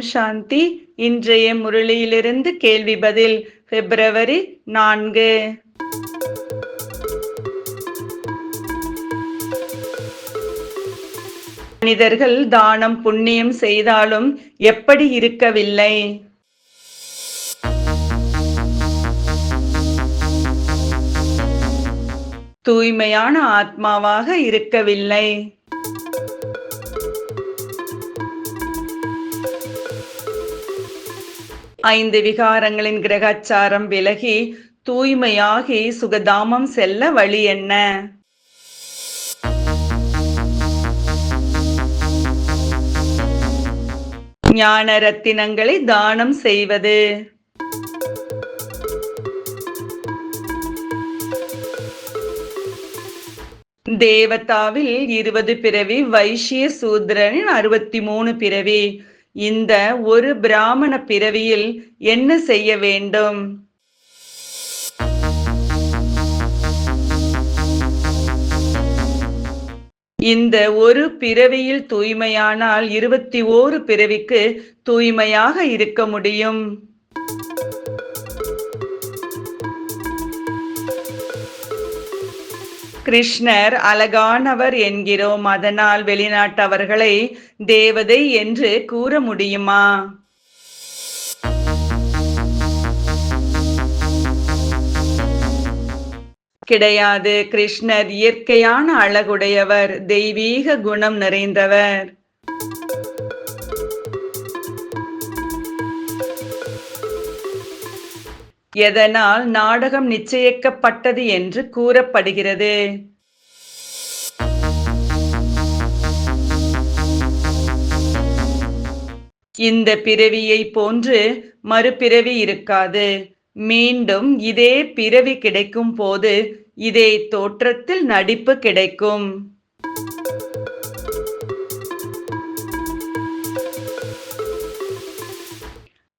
ஓம் சாந்தி இன்றைய முரளியிலிருந்து கேள்வி பதில் பிப்ரவரி நான்கு. மனிதர்கள் தானம் புண்ணியம் செய்தாலும் எப்படி இருக்கவில்லை? தூய்மையான ஆத்மாவாக இருக்கவில்லை. ஐந்து விகாரங்களின் கிரகச்சாரம் விலகி தூய்மையாகி சுகதாமம் செல்ல வழி என்ன? ஞான ரத்தினங்களை தானம் செய்வது. தேவதாவில் இருபது பிறவி வைஷ்ய சூத்ரனின் அறுபத்தி மூணு பிறவி. இந்த ஒரு பிராமண பிறவியில் என்ன செய்ய வேண்டும்? இந்த ஒரு பிறவியில் தூய்மையானால் இருபத்தி ஓரு பிறவிக்கு தூய்மையாக இருக்க முடியும். கிருஷ்ணர் அழகானவர் என்கிறோம். அதனால் வெளிநாட்டவர்களை தேவதை என்று கூற முடியுமா? கிடையாது. கிருஷ்ணர் இயற்கையான அழகுடையவர் தெய்வீக குணம் நிறைந்தவர். எதனால் நாடகம் நிச்சயிக்கப்பட்டது என்று கூறப்படுகிறது? இந்த பிறவியை போன்று மறுபிறவி இருக்காது. மீண்டும் இதே பிறவி கிடைக்கும் போது இதே தோற்றத்தில் நடிப்பு கிடைக்கும்.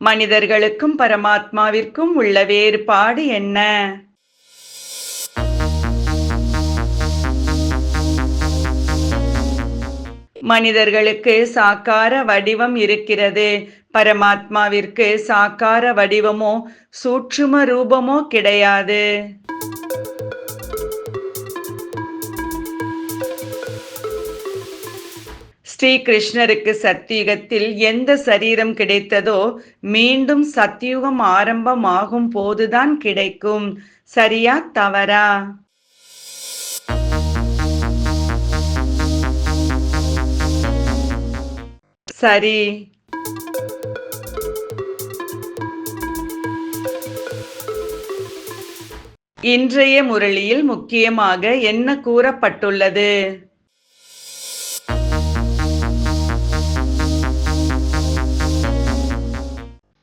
மனிதர்களுக்கும் பரமாத்மாவிற்கும் உள்ள வேறுபாடு என்ன? மனிதர்களுக்கு சாக்கார வடிவம் இருக்கிறது. பரமாத்மாவிற்கு சாக்கார வடிவமோ சூட்சும ரூபமோ கிடையாது. ஸ்ரீ கிருஷ்ணருக்கு சத்தியுகத்தில் எந்த சரீரம் கிடைத்ததோ மீண்டும் சத்தியுகம் ஆரம்பமாகும் போதுதான் கிடைக்கும். சரியா தவறா? சரி. இன்றைய முரளியில் முக்கியமாக என்ன கூறப்பட்டுள்ளது?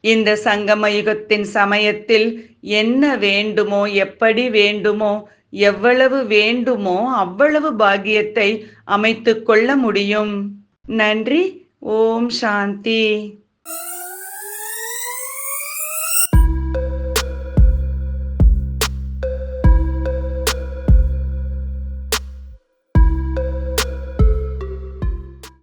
இந்த சங்கம யுகத்தின் சமயத்தில் என்ன வேண்டுமோ எப்படி வேண்டுமோ எவ்வளவு வேண்டுமோ அவ்வளவு பாகியத்தை அமைத்து கொள்ள முடியும். நன்றி. ஓம் சாந்தி.